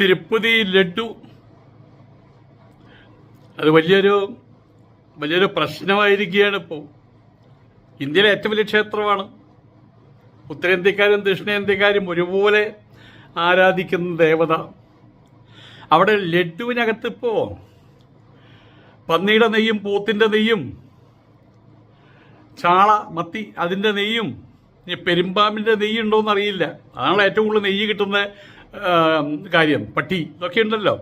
തിരുപ്പതി ലഡു. അത് വലിയൊരു വലിയൊരു പ്രശ്നമായിരിക്കുകയാണ് ഇപ്പോൾ ഇന്ത്യയിലെ ഏറ്റവും വലിയ ക്ഷേത്രമാണ്. ഉത്തരേന്ത്യക്കാരും ദക്ഷിണേന്ത്യക്കാരും ഒരുപോലെ ആരാധിക്കുന്ന ദേവത. അവിടെ ലഡുവിനകത്ത് ഇപ്പോൾ പന്നിയുടെ നെയ്യും പോത്തിന്റെ നെയ്യും ചാള മത്തി അതിന്റെ നെയ്യും ഇനി പെരുമ്പാമ്പിന്റെ നെയ്യ് ഉണ്ടോയെന്ന് അറിയില്ല. അതാണ് ഏറ്റവും കൂടുതൽ നെയ്യ് കിട്ടുന്ന കാര്യം. പട്ടി ഇതൊക്കെ ഉണ്ടല്ലോ.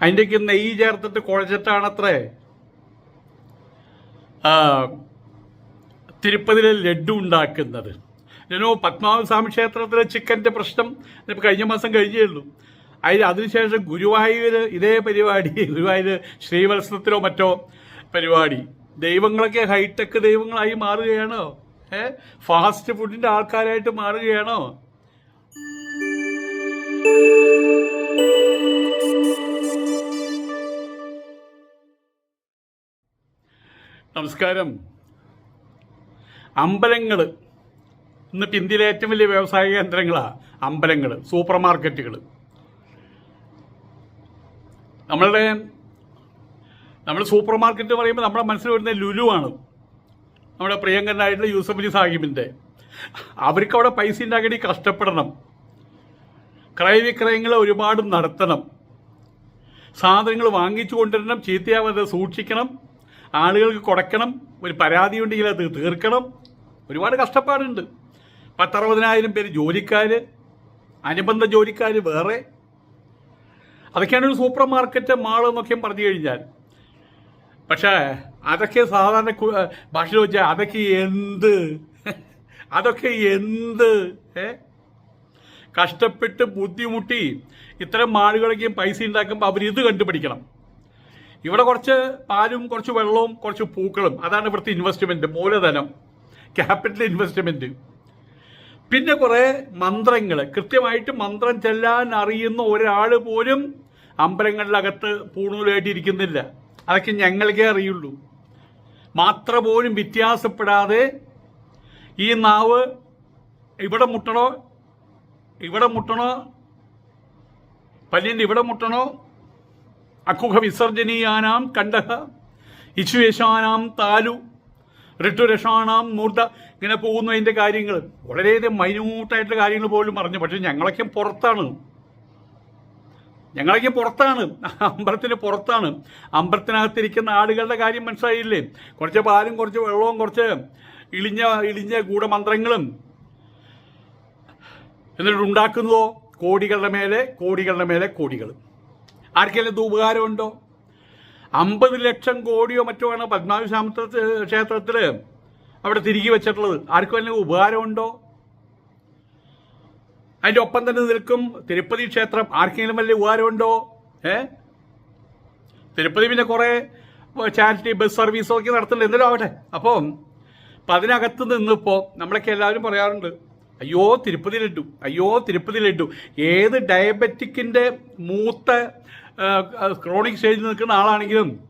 അതിന്റെയൊക്കെ നെയ്യ് ചേർത്തിട്ട് കുഴച്ചിട്ടാണത്രേ. തിരുപ്പതിലെ തിരുപ്പതിയിലെ ലഡു ഉണ്ടാക്കുന്നത്. ഞാനോ പത്മനാഭസ്വാമി ക്ഷേത്രത്തിലെ ചിക്കന്റെ പ്രശ്നം ഇപ്പം കഴിഞ്ഞ മാസം കഴിഞ്ഞേ ഉള്ളൂ അതിന് അതിനുശേഷം ഗുരുവായൂർ ഇതേ പരിപാടി ഗുരുവായൂർ ശ്രീവത്സവത്തിലോ മറ്റോ പരിപാടി. ദൈവങ്ങളൊക്കെ ഹൈടെക് ദൈവങ്ങളായി മാറുകയാണോ? ഏ? ഫാസ്റ്റ് ഫുഡിന്റെ ആൾക്കാരായിട്ട് മാറുകയാണോ? നമസ്കാരം. അമ്പലങ്ങൾ ഇന്നിപ്പോൾ ഇന്ത്യയിലെ ഏറ്റവും വലിയ വ്യവസായ കേന്ദ്രങ്ങളാണ് അമ്പലങ്ങൾ സൂപ്പർ മാർക്കറ്റുകൾ നമ്മളുടെ നമ്മൾ സൂപ്പർ മാർക്കറ്റ് പറയുമ്പോൾ നമ്മുടെ മനസ്സിൽ വരുന്ന ആണ്. നമ്മുടെ പ്രിയങ്കരനായിട്ടുള്ള യൂസഫ് അലി സാഹിബിന്റെ അവർക്ക് അവിടെ പൈസ ഉണ്ടാക്കി കഷ്ടപ്പെടണം. ക്രയവിക്രയങ്ങൾ ഒരുപാട് നടത്തണം. സാധനങ്ങൾ വാങ്ങിച്ചു കൊണ്ടുവരണം ചീത്തയാവാതെ സൂക്ഷിക്കണം ആളുകൾക്ക് കൊടുക്കണം ഒരു പരാതി ഉണ്ടെങ്കിൽ അത് തീർക്കണം. ഒരുപാട് കഷ്ടപ്പാടുണ്ട്. പത്തറുപതിനായിരം പേര് ജോലിക്കാർ അനുബന്ധ ജോലിക്കാർ വേറെ. അതൊക്കെയാണ് ഒരു സൂപ്പർ മാർക്കറ്റ് മാൾ എന്നൊക്കെ പറഞ്ഞു കഴിഞ്ഞാൽ. പക്ഷേ അതൊക്കെ സാധാരണ ഭാഷ വെച്ചാൽ അതൊക്കെ എന്ത്? അതൊക്കെ എന്ത്? ഏ? കഷ്ടപ്പെട്ട് ബുദ്ധിമുട്ടി ഇത്തരം മാളുകളൊക്കെയും പൈസ ഉണ്ടാക്കുമ്പോൾ അവർ ഇത് കണ്ടുപിടിക്കണം. ഇവിടെ കുറച്ച് പാലും കുറച്ച് വെള്ളവും കുറച്ച് പൂക്കളും. അതാണ് ഇവിടുത്തെ ഇൻവെസ്റ്റ്മെന്റ് മൂലധനം. ക്യാപിറ്റൽ ഇൻവെസ്റ്റ്മെന്റ് പിന്നെ കുറേ മന്ത്രങ്ങൾ. കൃത്യമായിട്ട് മന്ത്രം ചെല്ലാൻ അറിയുന്ന ഒരാൾ പോലും അമ്പലങ്ങളിലകത്ത് പൂണൂലായിട്ട് ഇരിക്കുന്നില്ല അതൊക്കെ ഞങ്ങൾക്കേ അറിയുള്ളൂ. മാത്ര പോലും വ്യത്യാസപ്പെടാതെ ഈ നാവ് ഇവിടെ മുട്ടണോ ഇവിടെ മുട്ടണോ പല്ലിന്റെ ഇവിടെ മുട്ടണോ അക്കുഹ വിസർജനീയാനാം കണ്ടഹ ഇശുയശാനാം താലു ഋട്ടുരഷാണാം മൂർത്ത ഇങ്ങനെ പോകുന്നതിന്റെ കാര്യങ്ങൾ വളരെയധികം മൈന്യൂട്ടായിട്ടുള്ള കാര്യങ്ങൾ പോലും പറഞ്ഞു പക്ഷെ ഞങ്ങളൊക്കെ പുറത്താണ്. ഞങ്ങളൊക്കെ പുറത്താണ്. അമ്പലത്തിന് പുറത്താണ്. അമ്പലത്തിനകത്തിരിക്കുന്ന ആടുകളുടെ കാര്യം മനസ്സിലായില്ലേ? കുറച്ച് പാലും കുറച്ച് വെള്ളവും കുറച്ച് ഇളിഞ്ഞ ഇളിഞ്ഞ ഗൂഢമന്ത്രങ്ങളും. എന്നിട്ട് ഉണ്ടാക്കുന്നതോ കോടികളുടെ മേലെ കോടികളുടെ മേലെ കോടികൾ. ആർക്കെങ്കിലും ഇത് ഉപകാരമുണ്ടോ? അമ്പത് ലക്ഷം കോടിയോ മറ്റോ ആണ് പത്മനാഭ ക്ഷേത്രത്തിൽ അവിടെ തിരികെ വെച്ചിട്ടുള്ളത്. ആർക്കും അല്ലെങ്കിൽ ഉപകാരമുണ്ടോ? അതിന്റെ ഒപ്പം തന്നെ നിൽക്കും തിരുപ്പതി ക്ഷേത്രം. ആർക്കെങ്കിലും വലിയ ഉപകാരമുണ്ടോ? ഏ? തിരുപ്പതി പിന്നെ കുറേ ചാരിറ്റി ബസ് സർവീസൊക്കെ നടത്തുന്നുണ്ട്. എന്തെങ്കിലും ആവട്ടെ. അപ്പം അതിനകത്ത് നിന്നിപ്പോൾ നമ്മളൊക്കെ എല്ലാവരും പറയാറുണ്ട് അയ്യോ തിരുപ്പതി ലഡു അയ്യോ തിരുപ്പതി ലഡു ഏത് ഡയബറ്റിക്കിന്റെ മൂത്ത ക്രോണിക് സ്റ്റേജിൽ നിൽക്കുന്ന ആളാണെങ്കിലും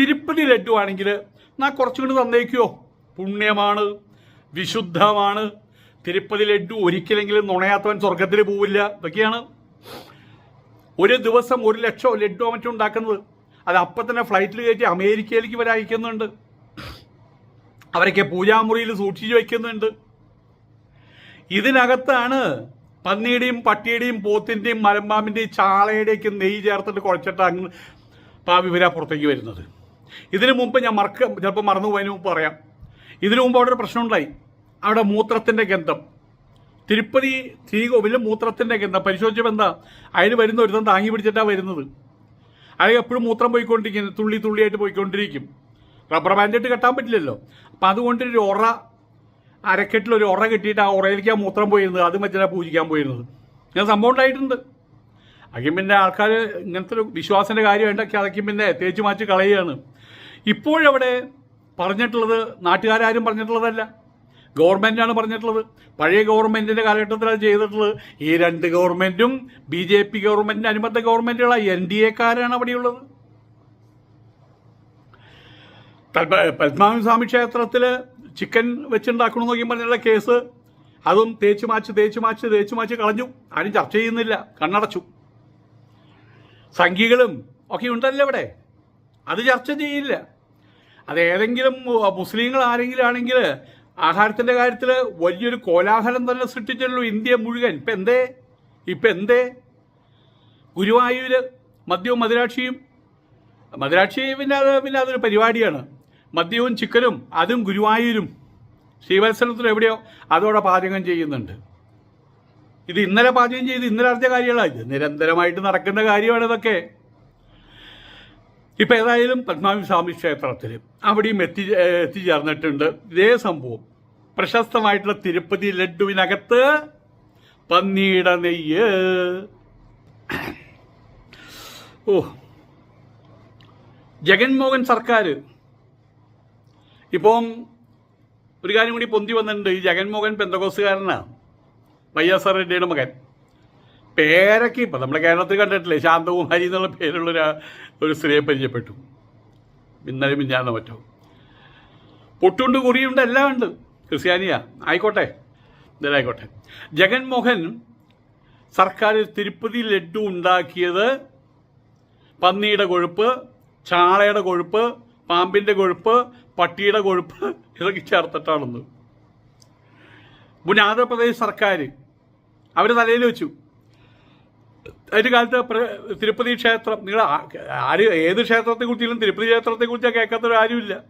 തിരുപ്പതി ലഡു ആണെങ്കിൽ നാ കുറച്ചും കൂടി പുണ്യമാണ്. വിശുദ്ധമാണ്. തിരുപ്പതി ലഡു ഒരിക്കലെങ്കിലും നുണയാത്തവൻ സ്വർഗത്തിൽ പോവില്ല. ഇതൊക്കെയാണ്. ഒരു ദിവസം ഒരു ലക്ഷം ലഡു മറ്റും ഉണ്ടാക്കുന്നത്. അത് അപ്പം തന്നെ ഫ്ലൈറ്റിൽ കയറ്റി അമേരിക്കയിലേക്ക് വരെ അയക്കുന്നുണ്ട്. അവരൊക്കെ പൂജാമുറിയിൽ സൂക്ഷിച്ചു വയ്ക്കുന്നുണ്ട്. ഇതിനകത്താണ് പന്നിയുടെയും പട്ടിയുടെയും പോത്തിന്റെയും മലമ്പാമ്പിന്റെയും ചാളയുടെയൊക്കെ നെയ്യ് ചേർത്തിട്ട് കുഴച്ചിട്ട് അങ്ങ് പാവി വരാ പുറത്തേക്ക് വരുന്നത്. ഇതിനു മുമ്പ് ഞാൻ മറക്ക ചിലപ്പോൾ മറന്നു പോയതിന് മുമ്പ് പറയാം. ഇതിനു മുമ്പ് അവിടെ ഒരു പ്രശ്നമുണ്ടായി. അവിടെ മൂത്രത്തിന്റെ ഗന്ധം. തിരുപ്പതി ശ്രീകോവിലും മൂത്രത്തിന്റെ ഗന്ധം. പരിശോധിച്ചപ്പോൾ എന്താ? അതിന് വരുന്ന ഒരുത്തം താങ്ങി പിടിച്ചിട്ടാണ് വരുന്നത്. അത് എപ്പോഴും മൂത്രം പോയിക്കൊണ്ടിരിക്കും തുള്ളി തുള്ളിയായിട്ട് പോയിക്കൊണ്ടിരിക്കും. റബ്ബർ ബാൻഡിട്ട് കെട്ടാൻ പറ്റില്ലല്ലോ. അപ്പം അതുകൊണ്ട് ഒരു ഒറ അരക്കെട്ടിൽ ഒരു ഉറ കെട്ടിയിട്ട് ആ ഉറയിലേക്ക് ആ മൂത്രം പോയിരുന്നത്. അത് മറ്റേ പൂജിക്കാൻ പോയിരുന്നത്. ഇങ്ങനെ സംഭവം ഉണ്ടായിട്ടുണ്ട്. അതിൽ പിന്നെ ആൾക്കാർ ഇങ്ങനത്തെ ഒരു വിശ്വാസത്തിന്റെ കാര്യം ഉണ്ടാക്കി അതൊക്കെ പിന്നെ തേച്ച് മാറ്റി കളയുകയാണ്. ഇപ്പോഴവിടെ പറഞ്ഞിട്ടുള്ളത് നാട്ടുകാരും പറഞ്ഞിട്ടുള്ളതല്ല. ഗവൺമെന്റാണ് പറഞ്ഞിട്ടുള്ളത്. പഴയ ഗവൺമെന്റിന്റെ കാലഘട്ടത്തിലാണ് ചെയ്തിട്ടുള്ളത്. ഈ രണ്ട് ഗവൺമെന്റും ബി ജെ പി ഗവൺമെന്റിന്റെ അനുബന്ധ ഗവൺമെന്റുകളാണ് എൻ ഡി എക്കാരാണ് അവിടെയുള്ളത്. പത്മനാഭസ്വാമി ക്ഷേത്രത്തിൽ ചിക്കൻ വെച്ചുണ്ടാക്കണമെന്ന് നോക്കി പറഞ്ഞുള്ള കേസ് അതും തേച്ച് മാച്ച് തേച്ച് മാച്ച് തേച്ച് മാച്ച് കളഞ്ഞു. ആരും ചർച്ച ചെയ്യുന്നില്ല. കണ്ണടച്ചു. സംഖ്യകളും ഒക്കെ ഉണ്ടല്ലോ ഇവിടെ. അത് ചർച്ച ചെയ്യില്ല. അത് ഏതെങ്കിലും മുസ്ലിങ്ങൾ ആരെങ്കിലും ആണെങ്കിൽ ആഹാരത്തിന്റെ കാര്യത്തിൽ വലിയൊരു കോലാഹലം തന്നെ സൃഷ്ടിച്ചല്ലോ ഇന്ത്യ മുഴുവൻ. ഇപ്പം എന്തേ? ഇപ്പം എന്തേ? ഗുരുവായൂർ മദ്യവും മധുരാക്ഷിയും മധുരാക്ഷി പിന്നെ അത് പിന്നെ അതൊരു പരിപാടിയാണ്. മദ്യവും ചിക്കനും അതും ഗുരുവായൂരും. ശ്രീവത്സരത്തിലും എവിടെയോ അതോടെ പാചകം ചെയ്യുന്നുണ്ട്. ഇത് ഇന്നലെ പാചകം ചെയ്ത് ഇന്നലെ അറിഞ്ഞ കാര്യങ്ങളാണ് ഇത്. നിരന്തരമായിട്ട് നടക്കുന്ന കാര്യമാണ് ഇതൊക്കെ. ഇപ്പം ഏതായാലും സ്വാമി ക്ഷേത്രത്തിൽ അവിടെയും എത്തി എത്തിച്ചേർന്നിട്ടുണ്ട്. ഇതേ സംഭവം. പ്രശസ്തമായിട്ടുള്ള തിരുപ്പതി ലഡുവിനകത്ത് പന്നിയുടെ നെയ്യ്. ഓ. ജഗൻമോഹൻ സർക്കാർ ഇപ്പം ഒരു കാര്യം കൂടി പൊന്തി വന്നിട്ടുണ്ട്. ഈ ജഗൻമോഹൻ പെന്തകോസുകാരനാണ് വൈ എസ് ആർ റെഡ്ഡിയുടെ മകൻ. പേരൊക്കെ ഇപ്പം നമ്മുടെ കേരളത്തിൽ കണ്ടിട്ടില്ലേ? ശാന്തകുമാരി എന്നുള്ള പേരുള്ള ഒരു സ്ത്രീയെ പരിചയപ്പെട്ടു. ഇന്നലെ മിഞ്ഞാന്ന് മറ്റോ പൊട്ടുണ്ട് കുറിയുണ്ട് എല്ലാം ഉണ്ട്. ക്രിസ്ത്യാനിയ. ആയിക്കോട്ടെ. ഇതിലായിക്കോട്ടെ ജഗൻമോഹൻ സർക്കാർ തിരുപ്പതി ലഡു ഉണ്ടാക്കിയത് പന്നിയുടെ കൊഴുപ്പ് ചാളയുടെ കൊഴുപ്പ് പാമ്പിന്റെ കൊഴുപ്പ് പട്ടിയുടെ കൊഴുപ്പ് ഇതൊക്കെ ചേർത്തിട്ടാണെന്ന്. മുൻ ആന്ധ്രാപ്രദേശ് സർക്കാർ അവർ തലയിൽ വെച്ചു. അതിന്റെ കാലത്ത് തിരുപ്പതി ക്ഷേത്രം നിങ്ങൾ ആര് ഏത് ക്ഷേത്രത്തെ കുറിച്ചും തിരുപ്പതി ക്ഷേത്രത്തെ കുറിച്ച് കേൾക്കാത്തൊരു ആരുമില്ല.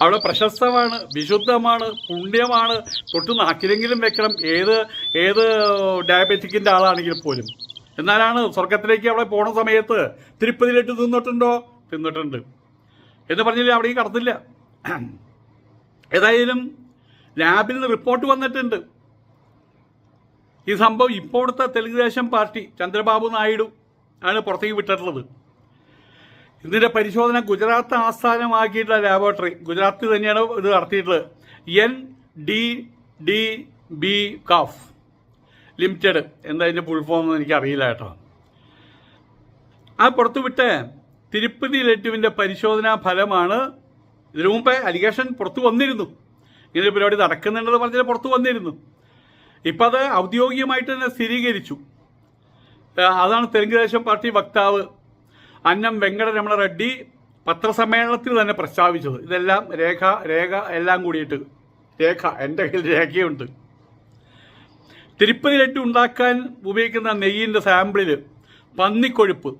അവിടെ പ്രശസ്തമാണ് വിശുദ്ധമാണ് പുണ്യമാണ്. തൊട്ട് നാക്കിലെങ്കിലും വെക്കണം. ഏത് ഏത് ഡയബറ്റിക്കിന്റെ ആളാണെങ്കിൽ പോലും. എന്നാലാണ് സ്വർഗത്തിലേക്ക് അവിടെ പോണ സമയത്ത് തിരുപ്പതിയിലിട്ട് തിന്നിട്ടുണ്ടോ? തിന്നിട്ടുണ്ട്. എന്ന് പറഞ്ഞില്ല അവിടേക്ക് കടത്തില്ല ഏതായാലും ലാബിൽ നിന്ന് റിപ്പോർട്ട് വന്നിട്ടുണ്ട്. ഈ സംഭവം ഇപ്പോഴത്തെ തെലുങ്കുദേശം പാർട്ടി ചന്ദ്രബാബു നായിഡു ആണ് പുറത്തേക്ക് വിട്ടിട്ടുള്ളത്. ഇതിന്റെ പരിശോധന ഗുജറാത്ത് ആസ്ഥാനമാക്കിയിട്ടുള്ള ലാബോറട്ടറി ഗുജറാത്തിൽ തന്നെയാണ് ഇത് നടത്തിയിട്ടുള്ളത്. N D D B calf limited എന്താ അതിന്റെ ഫോം എന്ന് എനിക്കറിയില്ല കേട്ടോ. ആ പുറത്തുവിട്ട് തിരുപ്പതി ലഡുവിന്റെ പരിശോധനാ ഫലമാണ് ഇതിനു മുമ്പേ അലിഗേഷൻ പുറത്തു വന്നിരുന്നു. ഇങ്ങനെ പരിപാടി നടക്കുന്നുണ്ടെന്ന് പറഞ്ഞാൽ പുറത്തു വന്നിരുന്നു. ഇപ്പം അത് ഔദ്യോഗികമായിട്ട് തന്നെ സ്ഥിരീകരിച്ചു. അതാണ് അതാണ് തെലുങ്കുദേശം പാർട്ടി വക്താവ് അന്നം വെങ്കടരമണ റെഡ്ഡി പത്രസമ്മേളനത്തിൽ തന്നെ പ്രസ്താവിച്ചത്. ഇതെല്ലാം രേഖ രേഖ എല്ലാം കൂടിയിട്ട്. രേഖ എന്റെ കയ്യിൽ രേഖയുണ്ട്. തിരുപ്പതി ലഡ്ഡു ഉണ്ടാക്കാൻ ഉപയോഗിക്കുന്ന നെയ്യിന്റെ സാമ്പിളിൽ പന്നിക്കൊഴുപ്പ്.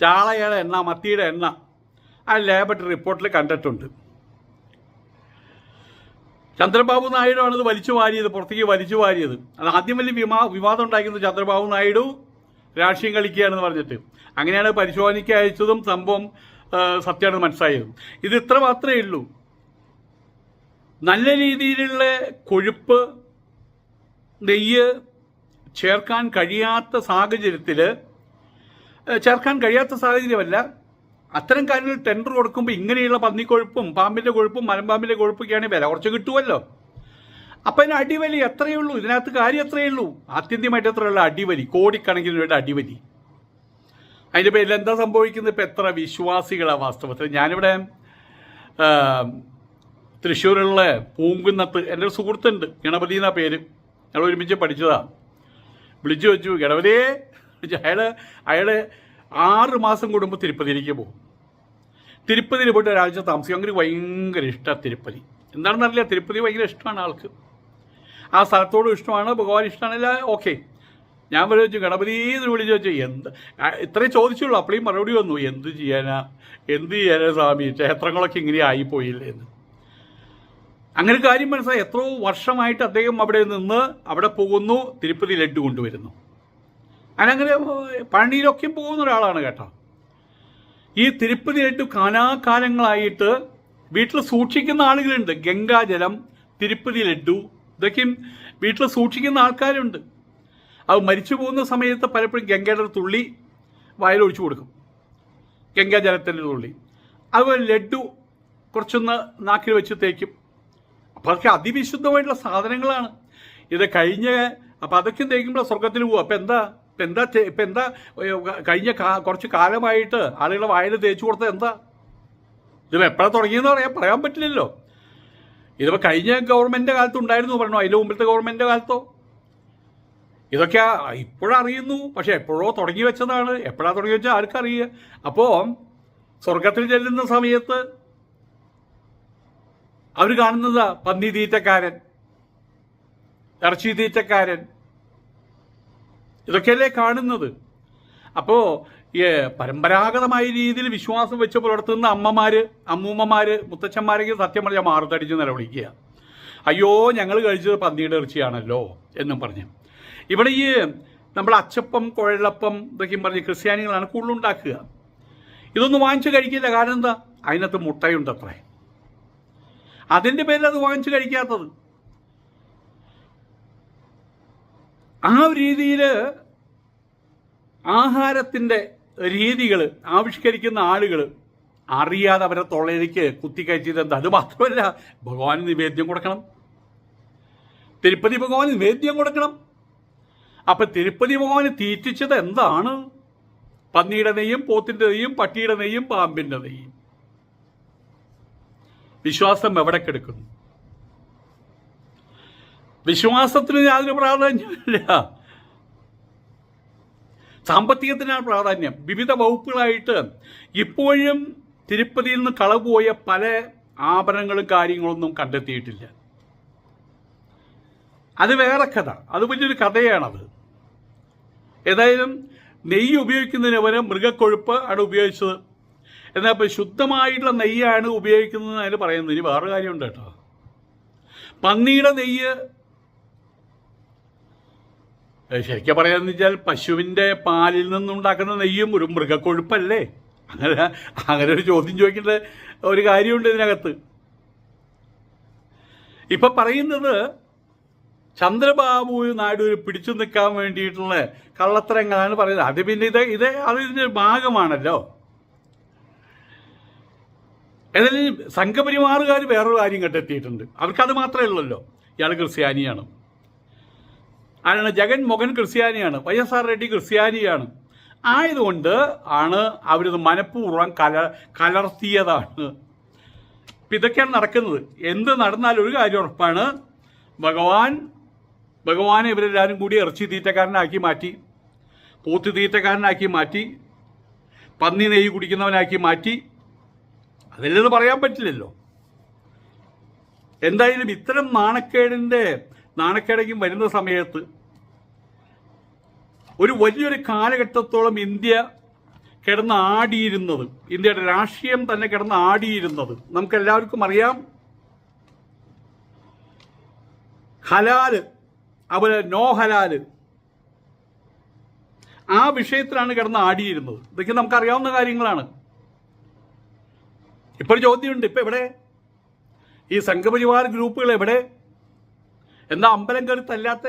ചാളയുടെ എണ്ണ മത്തിയുടെ എണ്ണ ആ ലാബറട്ടറി റിപ്പോർട്ടിൽ കണ്ടിട്ടുണ്ട്. ചന്ദ്രബാബു നായിഡു ആണ് ഇത് വലിച്ചു വാരിയത് പുറത്തേക്ക് വലിച്ചു വാരിയത്. അത് ആദ്യം വലിയ വിമാ വിവാദം ഉണ്ടാക്കുന്നത് ചന്ദ്രബാബു നായിഡു രാഷ്ട്രീയം കളിക്കുകയാണെന്ന് പറഞ്ഞിട്ട്. അങ്ങനെയാണ് പരിശോധനയ്ക്ക് അയച്ചതും സംഭവം സത്യമാണ് മനസ്സിലായതും. ഇത് ഇത്ര മാത്രമേ ഉള്ളൂ. നല്ല രീതിയിലുള്ള കൊഴുപ്പ് നെയ്യ് ചേർക്കാൻ കഴിയാത്ത സാഹചര്യത്തിൽ ചേർക്കാൻ കഴിയാത്ത സാഹചര്യമല്ല അത്തരം കാര്യങ്ങൾ ടെൻഡർ കൊടുക്കുമ്പോൾ ഇങ്ങനെയുള്ള പന്നിക്കൊഴുപ്പും പാമ്പിന്റെ കൊഴുപ്പും മലമ്പാമ്പിന്റെ കൊഴുപ്പൊക്കെയാണ് വില. കുറച്ച് കിട്ടുമല്ലോ അപ്പം അതിന് അടിവലി എത്രയേ ഉള്ളൂ? ഇതിനകത്ത് കാര്യം എത്രയേ ഉള്ളൂ? ആത്യന്തികമായിട്ട് എത്രയുള്ള അടിവലി? കോടിക്കണക്കിന് രൂപയുടെ അടിവലി. അതിന്റെ പേരിൽ എന്താ സംഭവിക്കുന്നത്? ഇപ്പം എത്ര വിശ്വാസികളാണ് വാസ്തവത്തിൽ. ഞാനിവിടെ തൃശ്ശൂരുള്ള പൂങ്കുന്നത്ത് എന്റെ ഒരു സുഹൃത്തുണ്ട്. ഗണപതി എന്നാ പേര്. ഞങ്ങൾ ഒരുമിച്ച് പഠിച്ചതാണ് വിളിച്ചു വെച്ചു ഗണപതിയെ അയാൾ അയാൾ ആറ് മാസം കൂടുമ്പോൾ തിരുപ്പതിയിലേക്ക് പോകും. തിരുപ്പതിയിൽ പോയിട്ട് ഒരാഴ്ച താമസിക്കും. അങ്ങനെ ഭയങ്കര ഇഷ്ടമാണ് തിരുപ്പതി. എന്താണെന്നറിയില്ല തിരുപ്പതി ഭയങ്കര ഇഷ്ടമാണ് ആൾക്ക്. ആ സ്ഥലത്തോടും ഇഷ്ടമാണ്. ഭഗവാൻ ഇഷ്ടമാണല്ല ഓക്കെ. ഞാൻ വിളിച്ചു ഗണപതി എന്ന് വിളിച്ചു വെച്ചു എന്ത്? ഇത്രയും ചോദിച്ചുള്ളൂ. അപ്പോഴേ മറുപടി വന്നു. എന്ത് ചെയ്യാനാ? എന്ത് ചെയ്യാനാ സ്വാമി? ക്ഷേത്രങ്ങളൊക്കെ ഇങ്ങനെ ആയിപ്പോയില്ലേ? എന്ന്. അങ്ങനെ കാര്യം മനസ്സിലായി. എത്രയോ വർഷമായിട്ട് അദ്ദേഹം അവിടെ നിന്ന് അവിടെ പോകുന്നു. തിരുപ്പതി ലഡ്ഡു കൊണ്ടുവരുന്നു. അങ്ങനെ പണിയിലൊക്കെ പോകുന്ന ഒരാളാണ് കേട്ടോ. ഈ തിരുപ്പതിയായിട്ട് കാലാകാലങ്ങളായിട്ട് വീട്ടിൽ സൂക്ഷിക്കുന്ന ആളുകളുണ്ട്. ഗംഗാജലം തിരുപ്പതി ലഡ്ഡു ഇതൊക്കെയും വീട്ടിൽ സൂക്ഷിക്കുന്ന ആൾക്കാരുണ്ട്. അത് മരിച്ചു പോകുന്ന സമയത്ത് പലപ്പോഴും ഗംഗയുടെ തുള്ളി വയലൊഴിച്ചു കൊടുക്കും. ഗംഗാജലത്തിന്റെ തുള്ളി. അതുപോലെ ലഡ്ഡു കുറച്ചൊന്ന് നാക്കിൽ വെച്ച് തേക്കും. അപ്പോൾ അതൊക്കെ അതിവിശുദ്ധമായിട്ടുള്ള സാധനങ്ങളാണ്. ഇത് കഴിഞ്ഞ് അപ്പോൾ അതൊക്കെ തേക്കുമ്പോൾ സ്വർഗത്തിൽ പോകും അപ്പോൾ എന്താ? ഇപ്പം എന്താ ഇപ്പം എന്താ കഴിഞ്ഞ കുറച്ച് കാലമായിട്ട് ആളുകളെ വായിൽ തേച്ചു കൊടുത്തത് എന്താ? ഇതിപ്പോൾ എപ്പോഴാണ് തുടങ്ങിയെന്ന് പറയാൻ പറയാൻ പറ്റില്ലല്ലോ. ഇതിപ്പോൾ കഴിഞ്ഞ ഗവൺമെന്റിന്റെ കാലത്ത് ഉണ്ടായിരുന്നു. പറഞ്ഞു അതിന്റെ മുമ്പിലത്തെ ഗവൺമെന്റിന്റെ കാലത്തോ? ഇതൊക്കെ ഇപ്പോഴറിയുന്നു. പക്ഷെ എപ്പോഴോ തുടങ്ങി വെച്ചതാണ്. എപ്പോഴാ തുടങ്ങി വെച്ചാൽ ആർക്കറിയുക അപ്പോൾ സ്വർഗത്തിൽ ചെല്ലുന്ന സമയത്ത് അവർ കാണുന്നതാ പന്നി തീറ്റക്കാരൻ ഇറച്ചി തീറ്റക്കാരൻ ഇതൊക്കെയല്ലേ കാണുന്നത്? അപ്പോൾ പരമ്പരാഗതമായ രീതിയിൽ വിശ്വാസം വെച്ച് പുലർത്തുന്ന അമ്മമാർ അമ്മൂമ്മമാർ മുത്തച്ഛന്മാരൊക്കെ സത്യം പറഞ്ഞാൽ മാറുതടിച്ച് നിലവിളിക്കുക. അയ്യോ ഞങ്ങൾ കഴിച്ചത് പന്നിയുടെ ഇറച്ചിയാണല്ലോ എന്നും പറഞ്ഞ്. ഇവിടെ ഈ നമ്മൾ അച്ചപ്പം കുഴലപ്പം ഇതൊക്കെയും പറഞ്ഞ് ക്രിസ്ത്യാനികളാണ് കൂടുതലുണ്ടാക്കുക. ഇതൊന്നും വാങ്ങിച്ചു കഴിക്കില്ല. കാരണം എന്താ? അതിനകത്ത് മുട്ടയുണ്ട് അത്രേ അതിന്റെ പേരിൽ അത് വാങ്ങിച്ചു കഴിക്കാത്തത്. ആ ഒരു രീതിയിൽ ആഹാരത്തിന്റെ രീതികൾ ആവിഷ്കരിക്കുന്ന ആളുകൾ അറിയാതെ അവരെ തൊള്ളയിലേക്ക് കുത്തിക്കയറ്റിയത് എന്താ? അത് മാത്രമല്ല ഭഗവാന് നിവേദ്യം കൊടുക്കണം. തിരുപ്പതി ഭഗവാന് നിവേദ്യം കൊടുക്കണം. അപ്പൊ തിരുപ്പതി ഭഗവാന് തീറ്റിച്ചത് എന്താണ്? പന്നിയുടെ നെയ്യും പോത്തിന്റെ നെയ്യും പട്ടിയുടെ നെയ്യും പാമ്പിന്റെ നെയ്യും വിശ്വാസം എവിടെ കിടക്കുന്നു? വിശ്വാസത്തിന് യാതൊരു പ്രാധാന്യമില്ല സാമ്പത്തികത്തിനാണ് പ്രാധാന്യം. വിവിധ വകുപ്പുകളായിട്ട് ഇപ്പോഴും തിരുപ്പതിയിൽ നിന്ന് കളവുപോയ പല ആഭരണങ്ങളും കാര്യങ്ങളൊന്നും കണ്ടെത്തിയിട്ടില്ല. അത് വേറെ കഥ. അത് വലിയൊരു കഥയാണത്. ഏതായാലും നെയ്യ് ഉപയോഗിക്കുന്നതിന് പകരം മൃഗക്കൊഴുപ്പ് ആണ് ഉപയോഗിച്ചത്. എന്നാൽ ഇപ്പം ശുദ്ധമായിട്ടുള്ള നെയ്യാണ് ഉപയോഗിക്കുന്നത് അതിന് പറയുന്നത്. ഇനി വേറെ കാര്യമുണ്ട് കേട്ടോ. പന്നിയുടെ നെയ്യ് ശരിക്കും പറയാന്ന് വെച്ചാൽ പശുവിന്റെ പാലിൽ നിന്നുണ്ടാക്കുന്ന നെയ്യും ഒരു മൃഗക്കൊഴുപ്പല്ലേ? അങ്ങനെ അങ്ങനെ ഒരു ചോദ്യം ചോദിക്കേണ്ട ഒരു കാര്യമുണ്ട് ഇതിനകത്ത്. ഇപ്പൊ പറയുന്നത് ചന്ദ്രബാബു നായിഡു പിടിച്ചു നിൽക്കാൻ വേണ്ടിയിട്ടുള്ള കള്ളത്തരങ്ങളാണ് പറയുന്നത്. അത് പിന്നെ ഇത് ഇത് അതിന്റെ ഭാഗമാണല്ലോ. ഏതായാലും സംഘപരിവാറുകാർ വേറൊരു കാര്യം കണ്ടെത്തിയിട്ടുണ്ട്. അവർക്ക് അത് മാത്രമേ ഉള്ളല്ലോ. ഇയാൾ ക്രിസ്ത്യാനിയാണ്. ആരാണ്? ജഗൻ മോഹൻ ക്രിസ്ത്യാനിയാണ്. വൈ എസ് ആർ റെഡ്ഡി ക്രിസ്ത്യാനിയാണ്. ആയതുകൊണ്ട് ആണ് അവരിത് മനഃപൂർവം കല കലർത്തിയതാണ്. ഇപ്പം ഇതൊക്കെയാണ് നടക്കുന്നത്. എന്ത് നടന്നാലും ഒരു കാര്യം ഉറപ്പാണ്. ഭഗവാൻ ഭഗവാനെ ഇവരെല്ലാവരും കൂടി ഇറച്ചി തീറ്റക്കാരനാക്കി മാറ്റി പോത്ത് തീറ്റക്കാരനാക്കി മാറ്റി പന്നി നെയ്യ് കുടിക്കുന്നവനാക്കി മാറ്റി അതില്ലെന്ന് പറയാൻ പറ്റില്ലല്ലോ. എന്തായാലും ഇത്തരം നാണക്കേടിന്റെ നാണക്കേടേക്കും വരുന്ന സമയത്ത് ഒരു വലിയൊരു കാലഘട്ടത്തോളം ഇന്ത്യ കിടന്ന് ആടിയിരുന്നത് ഇന്ത്യയുടെ രാഷ്ട്രീയം തന്നെ കിടന്ന് ആടിയിരുന്നത് നമുക്ക് എല്ലാവർക്കും അറിയാം. ഹലാൽ അതുപോലെ നോ ഹലാൽ ആ വിഷയത്തിലാണ് കിടന്ന് ആടിയിരുന്നത് ഇതൊക്കെ നമുക്കറിയാവുന്ന കാര്യങ്ങളാണ്. ഇപ്പോൾ ചോദ്യമുണ്ട്. ഇപ്പൊ എവിടെ? ഈ സംഘപരിവാർ ഗ്രൂപ്പുകൾ എവിടെ? എന്താ അമ്പലം കയറി തല്ലാത്ത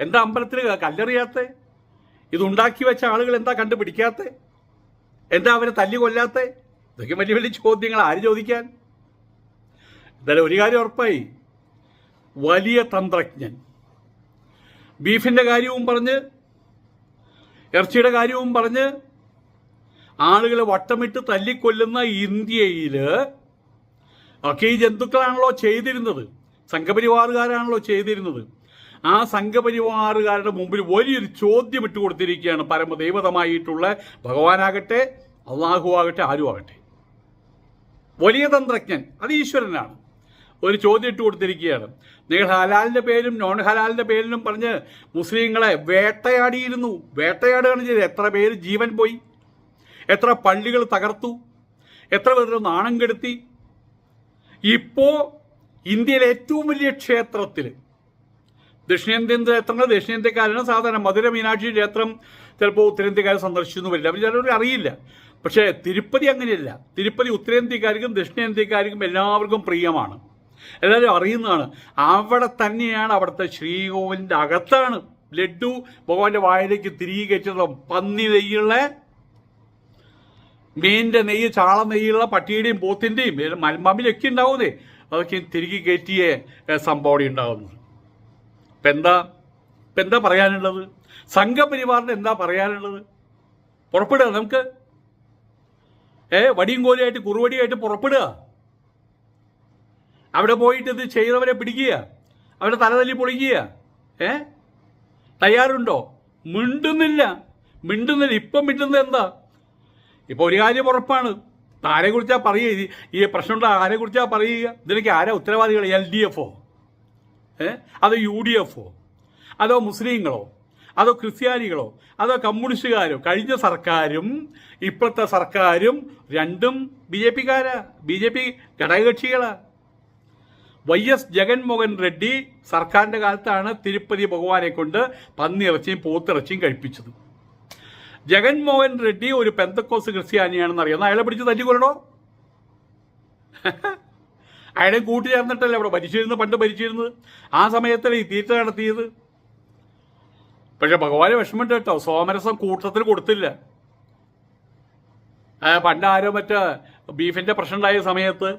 എന്താ അമ്പലത്തിൽ കല്ലെറിയാത്ത? ഇതുണ്ടാക്കി വെച്ച ആളുകൾ എന്താ കണ്ടുപിടിക്കാത്ത? എന്താ അവരെ തല്ലി കൊല്ലാത്ത? ഇതൊക്കെ വലിയ വലിയ ചോദ്യങ്ങൾ ആര് ചോദിക്കാൻ? എന്തായാലും ഒരു കാര്യം ഉറപ്പായി. വലിയ തന്ത്രജ്ഞൻ. ബീഫിന്റെ കാര്യവും പറഞ്ഞ് ഇറച്ചിയുടെ കാര്യവും പറഞ്ഞ് ആളുകളെ വട്ടമിട്ട് തല്ലിക്കൊല്ലുന്ന ഇന്ത്യയിൽ ഒക്കെ ഈ ജന്തുക്കളാണല്ലോ ചെയ്തിരുന്നത്. സംഘപരിവാറുകാരാണല്ലോ ചെയ്തിരുന്നത്. ആ സംഘപരിവാറുകാരുടെ മുമ്പിൽ വലിയൊരു ചോദ്യം ഇട്ട് കൊടുത്തിരിക്കുകയാണ് പരമദൈവതമായിട്ടുള്ള ഭഗവാനാകട്ടെ അള്ളാഹു ആകട്ടെ ആരും ആകട്ടെ വലിയ തന്ത്രജ്ഞൻ അത് ഈശ്വരനാണ്. ഒരു ചോദ്യം ഇട്ട് കൊടുത്തിരിക്കുകയാണ് നിങ്ങൾ ഹലാലിന്റെ പേരും നോൺ ഹലാലിന്റെ പേരിലും പറഞ്ഞ് മുസ്ലിങ്ങളെ വേട്ടയാടിയിരുന്നു. വേട്ടയാടുകയാണ് ചെയ്ത് എത്ര പേര് ജീവൻ പോയി? എത്ര പള്ളികൾ തകർത്തു? എത്ര പേരുടെ നാണം കെടുത്തി? ഇപ്പോ ഇന്ത്യയിലെ ഏറ്റവും വലിയ ക്ഷേത്രത്തിൽ ദക്ഷിണേന്ത്യൻ ക്ഷേത്രങ്ങൾ ദക്ഷിണേന്ത്യക്കാരാണ് സാധാരണ മധുര മീനാക്ഷി ക്ഷേത്രം ചിലപ്പോൾ ഉത്തരേന്ത്യക്കാർ സന്ദർശിച്ചു വരില്ല അവർ ചിലവർ അറിയില്ല. പക്ഷേ തിരുപ്പതി അങ്ങനെയല്ല. തിരുപ്പതി ഉത്തരേന്ത്യക്കാർക്കും ദക്ഷിണേന്ത്യക്കാർക്കും എല്ലാവർക്കും പ്രിയമാണ്. എല്ലാവരും അറിയുന്നതാണ്. അവിടെ തന്നെയാണ് അവിടുത്തെ ശ്രീകോവിലിന്റെ അകത്താണ് ലഡു ഭഗവാന്റെ വായിലേക്ക് തിരികെ കയറ്റുന്നത് പന്നി നെയ്യുള്ള മീനിന്റെ നെയ്യ് ചാള നെയ്യുള്ള പട്ടിയുടെയും പോത്തിന്റെയും മലമ്പാമ്പിലൊക്കെ ഉണ്ടാവുന്നേ. അതൊക്കെ തിരികെ കയറ്റിയ സംഭവം അവിടെ ഉണ്ടാവുന്നത്. ഇപ്പം എന്താ ഇപ്പം എന്താ പറയാനുള്ളത്? സംഘപരിവാറിന് എന്താ പറയാനുള്ളത്? പുറപ്പെടുക നമുക്ക് ഏ വടിയും കോലിയായിട്ട് കുറുവടിയായിട്ട് പുറപ്പെടുക. അവിടെ പോയിട്ട് ഇത് ചെയ്തവരെ പിടിക്കുക. അവിടെ തലതല്ലി പൊളിക്കുക. ഏ? തയ്യാറുണ്ടോ? മിണ്ടുന്നില്ല. മിണ്ടുന്നില്ല. ഇപ്പം മിണ്ടുന്നത് എന്താ? ഇപ്പോൾ ഒരു കാര്യം ഉറപ്പാണ്. ആരെ കുറിച്ചാ പറയുക? ഈ- ഈ ആരെക്കുറിച്ചാണ് ആരെ കുറിച്ചാ പറയുക? ഇതിനൊക്കെ ആരാ ഉത്തരവാദികൾ? L D എഫോ? അതോ യു ഡി എഫോ? അതോ മുസ്ലിങ്ങളോ? അതോ ക്രിസ്ത്യാനികളോ? അതോ കമ്മ്യൂണിസ്റ്റുകാരോ? കഴിഞ്ഞ സർക്കാരും ഇപ്പോഴത്തെ സർക്കാരും രണ്ടും ബി ജെ പിക്കാരാ. ബി ജെ പി ഘടകകക്ഷികളാ. വൈ എസ് ജഗൻമോഹൻ റെഡ്ഡി സർക്കാരിന്റെ കാലത്താണ് തിരുപ്പതി ഭഗവാനെ കൊണ്ട് പന്നിയിറച്ചിയും പോത്തിറച്ചിയും കഴിപ്പിച്ചത്. ജഗൻമോഹൻ റെഡ്ഡി ഒരു പെന്തക്കോസ് ക്രിസ്ത്യാനിയാണെന്ന് അറിയാം അയാളെ പിടിച്ച് തല്ലിക്കൊല്ലണോ? അയാളെ കൂട്ടി ചേർന്നിട്ടല്ലേ അവിടെ ഭരിച്ചിരുന്നത് പണ്ട് ഭരിച്ചിരുന്നത് ആ സമയത്തല്ലേ ഈ തീറ്റ നടത്തിയത്? പക്ഷെ ഭഗവാന് വിഷമമുണ്ട് കേട്ടോ. സോമരസം കൂട്ടത്തിൽ കൊടുത്തില്ല. പണ്ട് ആരോ മറ്റേ ബീഫിന്റെ പ്രശ്നം ഉണ്ടായ സമയത്ത്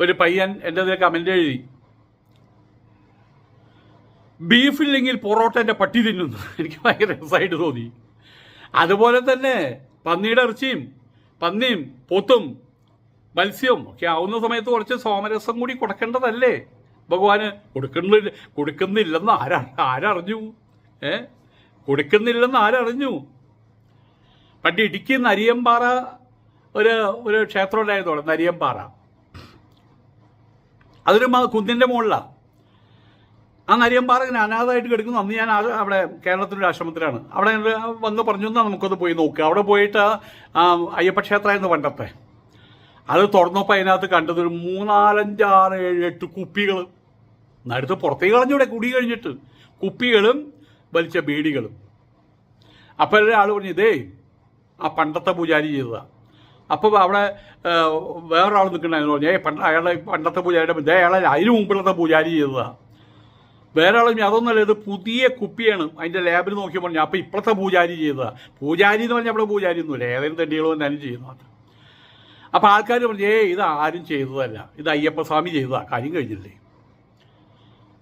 ഒരു പയ്യൻ എന്റെ അതിൽ കമന്റ് എഴുതി. ബീഫില്ലെങ്കിൽ പൊറോട്ട എന്റെ പട്ടി തിന്നുന്നു. എനിക്ക് ഭയങ്കര രസമായിട്ട് തോന്നി. അതുപോലെ തന്നെ പന്നിയുടെ ഇറച്ചിയും പന്നിയും പോത്തും മത്സ്യവും ഒക്കെ ആവുന്ന സമയത്ത് കുറച്ച് സോമരസം കൂടി കൊടുക്കേണ്ടതല്ലേ? ഭഗവാന് കൊടുക്കുന്നില്ല കൊടുക്കുന്നില്ലെന്ന് ആരാ ആരറിഞ്ഞു? ഏ? കൊടുക്കുന്നില്ലെന്ന് ആരറിഞ്ഞു? പണ്ട് ഇടുക്കി നരിയമ്പാറ ഒരു ഒരു ക്ഷേത്രം ഉണ്ടായതോടെ നരിയമ്പാറ. അതൊരു കുന്നിന്റെ മുകളിലാണ് ആ നരിയമ്പാറ ഇങ്ങനെ അനാഥമായിട്ട് കിടക്കുന്നു. അന്ന് ഞാൻ അവിടെ കേരളത്തിലൊരു ആശ്രമത്തിലാണ്. അവിടെ വന്ന് പറഞ്ഞു എന്നാൽ നമുക്കത് പോയി നോക്കുക അവിടെ പോയിട്ട് അയ്യപ്പ ക്ഷേത്രമായിരുന്നു പണ്ടത്തെ. അത് തുറന്നപ്പോൾ അതിനകത്ത് കണ്ടത് ഒരു ആറ് ഏഴ് എട്ട് കുപ്പികൾ നടുത്ത് പുറത്തേക്ക് കളഞ്ഞൂടെ കുടി കഴിഞ്ഞിട്ട്. കുപ്പികളും വലിച്ച ബീഡികളും. അപ്പോൾ ഒരാൾ പറഞ്ഞു ഇതേ ആ പണ്ടത്തെ പൂജാരി ചെയ്തതാ. അപ്പോൾ അവിടെ വേറൊരാൾ നിൽക്കണ്ടായിരുന്നു പറഞ്ഞു ഏ പണ്ട് അയാളെ പണ്ടത്തെ പൂജാരിയുടെ ഇതേ അയാളെ അതിന് മുമ്പിലത്തെ പൂജാരി ചെയ്തതാ. വേറെ ആൾ അതൊന്നുമല്ല ഇത് പുതിയ കുപ്പിയാണ്. അതിന്റെ ലാബിൽ നോക്കി പറഞ്ഞു അപ്പോൾ ഇപ്പോഴത്തെ പൂജാരി ചെയ്തതാണ് പൂജാരി എന്ന് പറഞ്ഞാൽ അവിടെ പൂജാരി ഒന്നുമില്ല ഏതെങ്കിലും തണ്ടികളോ എന്നാലും ചെയ്യുന്നതാണ് അപ്പോൾ ആൾക്കാർ പറഞ്ഞു ഏ ഇത് ആരും ചെയ്തതല്ല. ഇത് അയ്യപ്പസ്വാമി ചെയ്തതാണ് ചെയ്തതാ. കാര്യം കഴിഞ്ഞില്ലേ?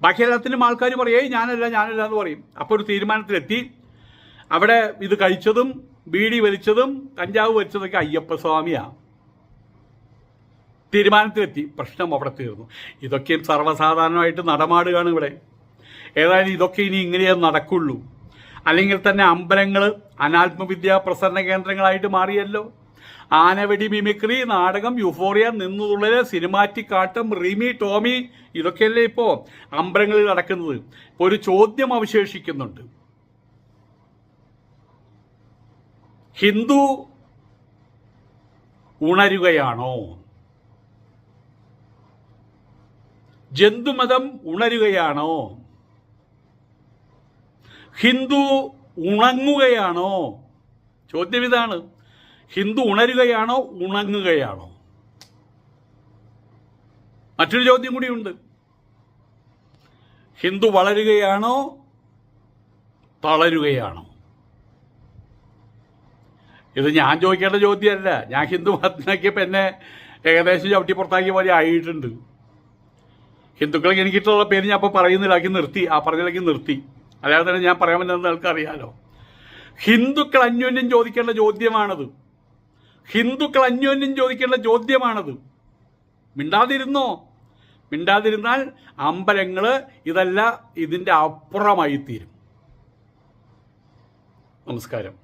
ബാക്കി എല്ലാത്തിനും ആൾക്കാർ പറയും ഏയ് ഞാനല്ല ഞാനല്ല എന്ന് പറയും. അപ്പോൾ ഒരു തീരുമാനത്തിലെത്തി. അവിടെ ഇത് കഴിച്ചതും ബീഡി വലിച്ചതും കഞ്ചാവ് വലിച്ചതൊക്കെ അയ്യപ്പസ്വാമിയാണ് തീരുമാനത്തിലെത്തി. പ്രശ്നം അവിടെ തീർന്നു. ഇതൊക്കെയും സർവസാധാരണമായിട്ട് നടമാടുകയാണ് ഇവിടെ. ഏതായാലും ഇതൊക്കെ ഇനി ഇങ്ങനെയേ നടക്കുള്ളൂ. അല്ലെങ്കിൽ തന്നെ അമ്പലങ്ങൾ അനാത്മവിദ്യാ പ്രസരണ കേന്ദ്രങ്ങളായിട്ട് മാറിയല്ലോ. ആനവെടി മിമിക്രി നാടകം യുഫോറിയ നിന്നുതുള്ളൽ സിനിമാറ്റിക് ആട്ടം റിമി ടോമി ഇതൊക്കെയല്ലേ ഇപ്പോൾ അമ്പലങ്ങളിൽ നടക്കുന്നത്? ഇപ്പോൾ ഒരു ചോദ്യം അവശേഷിക്കുന്നുണ്ട്. ഹിന്ദു ഉണരുകയാണോ? ജന്തുമതം ഉണരുകയാണോ? ഹിന്ദു ഉണങ്ങുകയാണോ? ചോദ്യം ഇതാണ്. ഹിന്ദു ഉണരുകയാണോ ഉണങ്ങുകയാണോ? മറ്റൊരു ചോദ്യം കൂടിയുണ്ട്. ഹിന്ദു വളരുകയാണോ തളരുകയാണോ? ഇത് ഞാൻ ചോദിക്കേണ്ട ചോദ്യമല്ല. ഞാൻ ഹിന്ദു മതത്തിനാക്കിയപ്പോൾ എന്നെ ഏകദേശം ചവിട്ടി പുറത്താക്കിയ പോലെ ആയിട്ടുണ്ട്. ഹിന്ദുക്കളെ എനിക്കിട്ടുള്ള പേര് ഞാൻ അപ്പോൾ പറയുന്നില്ലാക്കി നിർത്തി ആ പറഞ്ഞിലേക്ക് നിർത്തി. അല്ലാതെ തന്നെ ഞാൻ പറയാൻ പറ്റുന്നത് നിങ്ങൾക്ക് അറിയാലോ ഹിന്ദുക്കൾ അന്യോന്യം ചോദിക്കേണ്ട ചോദ്യമാണത്. ഹിന്ദുക്കൾ അന്യോന്യം ചോദിക്കേണ്ട ചോദ്യമാണത്. മിണ്ടാതിരുന്നോ? മിണ്ടാതിരുന്നാൽ അമ്പലങ്ങൾ ഇതല്ല ഇതിന്റെ അപ്പുറമായി തീരും നമസ്കാരം.